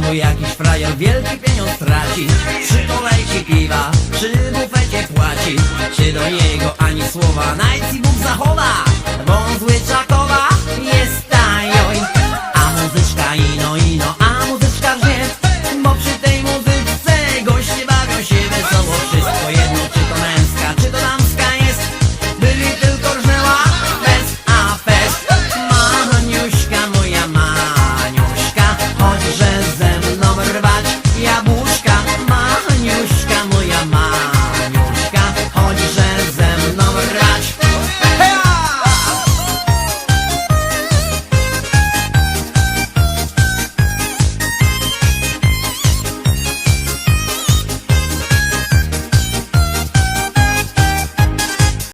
salonu jakiś frajer wielki pieniądz traci. Przy kolejce piwa, przy bufecie płaci. Czy do niego ani słowa, najci Bóg zachowa?